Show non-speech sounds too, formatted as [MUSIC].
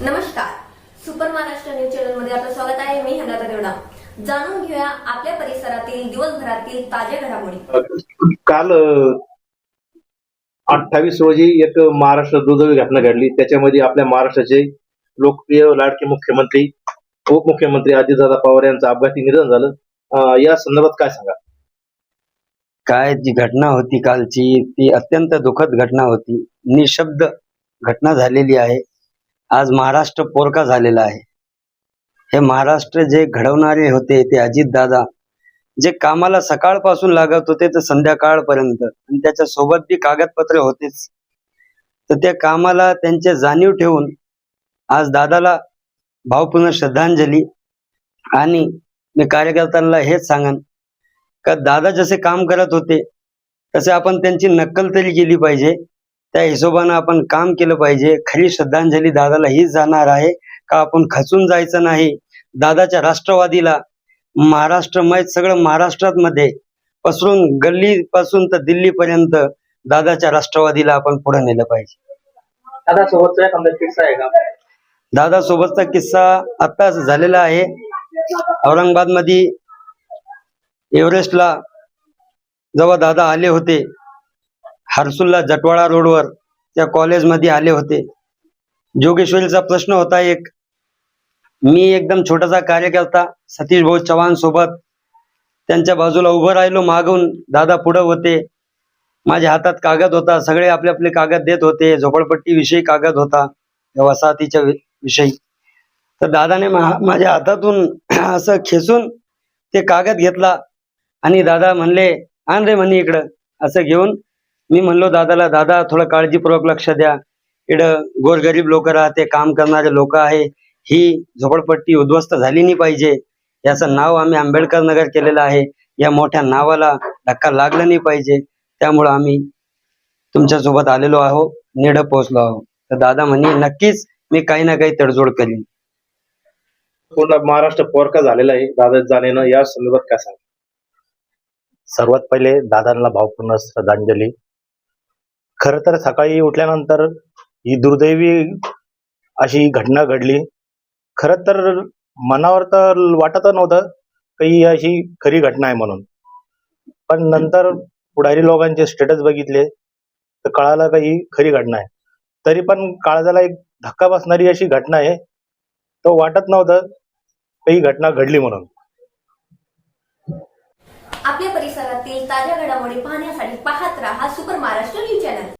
नमस्कार. Super Maharashtra news चॅनलमध्ये आपलं स्वागत आहे. मी हनाता देवडा. जाणून घेऊया आपल्या परिसरातील दिवसभरातील ताज्या घडामोडी. काल अठ्ठावीस रोजी एक महाराष्ट्र दुर्दैवी घटना घडली. त्याच्यामध्ये आपल्या महाराष्ट्राचे लोकप्रिय लाडके मुख्यमंत्री उपमुख्यमंत्री अजितदादा पवार यांचं अपघाती निधन झालं. या संदर्भात काय सांगा? काय जी घटना होती कालची ती अत्यंत दुःखद घटना होती. निशब्द घटना झालेली आहे. आज महाराष्ट्र पोरका झालेला आहे. हे महाराष्ट्र जे घडवणारे होते ते अजितदादा जे कामाला सकाळपासून लागत होते तर संध्याकाळपर्यंत आणि त्याच्या सोबत बी कागदपत्रे होतेच. तर त्या कामाला त्यांचे जाणीव ठेवून आज दादाला भावपूर्ण श्रद्धांजली आणि मी कार्यकर्त्यांना हेच सांगन का दादा जसे काम करत होते तसे आपण त्यांची नक्कल तरी केली पाहिजे. त्या हिशोबानं आपण काम केलं पाहिजे. खरी श्रद्धांजली दादाला हीच जाणार आहे. का आपण खचून जायचं नाही? दादाच्या राष्ट्रवादीला महाराष्ट्रमय सगळं महाराष्ट्रात मध्ये पसरून गल्ली पासून तर दिल्लीपर्यंत दादाच्या राष्ट्रवादीला आपण पुढे नेलं पाहिजे. दादा सोबतचा एखादा किस्सा आहे का? दादा सोबतचा किस्सा आत्ताच झालेला आहे. औरंगाबादमध्ये एव्हरेस्टला जेव्हा दादा आले होते हर्सुल्ला जटवाडा रोडवर त्या कॉलेजमध्ये आले होते. जोगेश्वरीचा प्रश्न होता एक मी एकदम छोटासा कार्यकर्ता सतीश भाऊ चव्हाण सोबत त्यांच्या बाजूला उभं राहिलो मागून दादा पुढं होते. माझ्या हातात कागद होता सगळे आपले आपले कागद देत होते झोपडपट्टी विषयी कागद होता या वसाहतीच्या विषयी. तर दादाने माझ्या हातातून [CLEARS THROAT] असं खेचून ते कागद घेतला आणि दादा म्हणले आण रे म्हणे इकडं. असं घेऊन मी म्हणलो दादाला दादा थोडं काळजीपूर्वक लक्ष द्या. इकडं गोरगरीब लोक राहते काम करणारे लोक आहे. ही झोपडपट्टी उद्ध्वस्त झाली नाही पाहिजे. याचं नाव आम्ही आंबेडकर नगर केलेलं आहे. या मोठ्या नावाला धक्का लागला नाही पाहिजे. त्यामुळं आम्ही तुमच्यासोबत आलेलो आहो नेड पोहोचलो आहो तर दादा म्हणे नक्कीच मी काही ना काही तडजोड करीन. पूर्ण महाराष्ट्र पोरका झालेला आहे. दादा जाण्यानं या संदर्भात काय सांगा सर्वात पहिले दादांना भावपूर्ण श्रद्धांजली. खर तर सकाळी उठल्यानंतर ही दुर्दैवी अशी घटना घडली. खर तर मनावर तर वाटत नव्हतं काही अशी खरी घटना आहे म्हणून. पण नंतर पुढारी लोकांचे स्टेटस बघितले तर कळालं काही खरी घटना आहे. तरी पण काळजाला एक धक्का बसणारी अशी घटना आहे. तो वाटत नव्हतं काही घटना घडली म्हणून. आपल्या परिसरातील ताज्या घडामोडी पाहण्यासाठी पाहत राहा सुपर महाराष्ट्र न्यूज चॅनल.